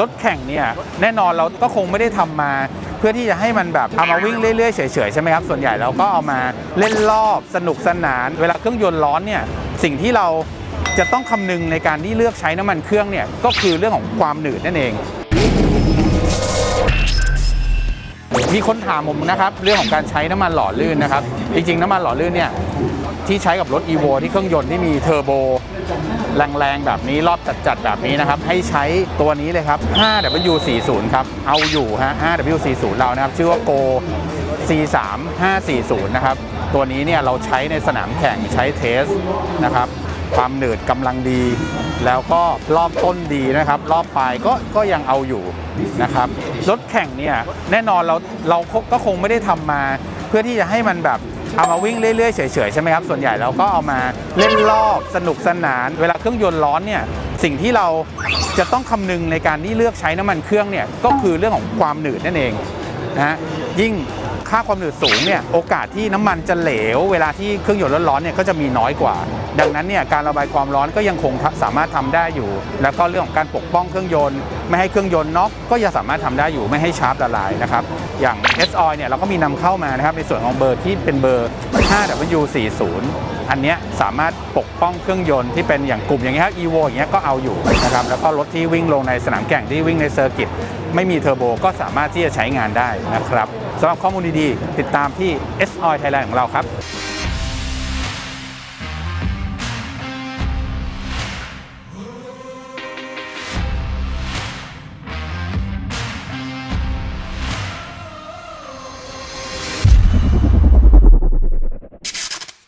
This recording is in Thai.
รถแข่งเนี่ยแน่นอนเราก็คงไม่ได้ทำมา เพื่อที่จะให้มันแบบเอามาวิ่งเรื่อยๆเฉยๆใช่ไหมครับส่วนใหญ่เราก็เอามาเล่นรอบสนุกสนาน เวลาเครื่องยนต์ร้อนเนี่ยสิ่งที่เราจะต้องคำนึงในการที่เลือกใช้น้ำมันเครื่องเนี่ยก็คือเรื่องของความหนืดนั่นเอง มีคนถามผมนะครับ เรื่องของการใช้น้ำมันหล่อลื่นนะครับ จริงๆ น้ำมันหล่อลื่นเนี่ยที่ใช้กับรถ e v o ที่เครื่องยนต์ที่มีเทอร์โบ แรงๆแบบนี้รอบจัดๆแบบนี้นะครับ ให้ใช้ตัวนี้เลยครับ 5W40 ครับ เอาอยู่ฮะ 5W40 เรานะครับ ชื่อว่า Go C3540 นะครับ ตัวนี้เนี่ยเราใช้ในสนามแข่งใช้เทสนะครับความหนืดกำลังดี แล้วก็รอบต้นดีนะครับ รอบปลายก็ก็ยังเอาอยู่นะครับรถแข่งเนี่ยแน่นอนเราเราก็คงไม่ได้ทำมา เพื่อที่จะให้มันแบบ เอามาวิ่งเรื่อยๆเฉยๆใช่ไหมครับส่วนใหญ่เราก็เอามาเล่นรอบสนุกสนาน เวลาเครื่องยนต์ร้อนเนี่ยสิ่งที่เราจะต้องคำนึงในการที่เลือกใช้น้ำมันเครื่องเนี่ยก็คือเรื่องของความหนืดนั่นเองนะฮะยิ่ง ค่าความหนืดสูงเนี่ยโอกาสที่น้ำมันจะเหลว เวลาที่เครื่องยนต์ร้อนๆเนี่ยก็จะมีน้อยกว่า ดังนั้นเนี่ยการระบายความร้อนก็ยังคงสามารถทำได้อยู่ แล้วก็เรื่องของการปกป้องเครื่องยนต์ ไม่ให้เครื่องยนต์น็อกก็ยังสามารถทำได้อยู่ไม่ให้ชาร์ปละลายนะครับอย่าง S o i เนี่ยเราก็มีนำเข้ามานะครับในส่วนของเบอร์ที่เป็นเบอร์ 5W40 อันเนี้ยสามารถปกป้องเครื่องยนต์ที่เป็นอย่างกลุ่มอย่างเงี้ยครับ Evo อย่างเงี้ยก็เอาอยู่นะครับแล้วก็รถที่วิ่งลงในสนามแข่งที่วิ่งในเซอร์กิตไม่มีเทอร์โบก็สามารถที่จะใช้งานได้นะครับ สำหรับข้อมูลดีๆ ติดตามที่ S o i Thailand ของเราครับ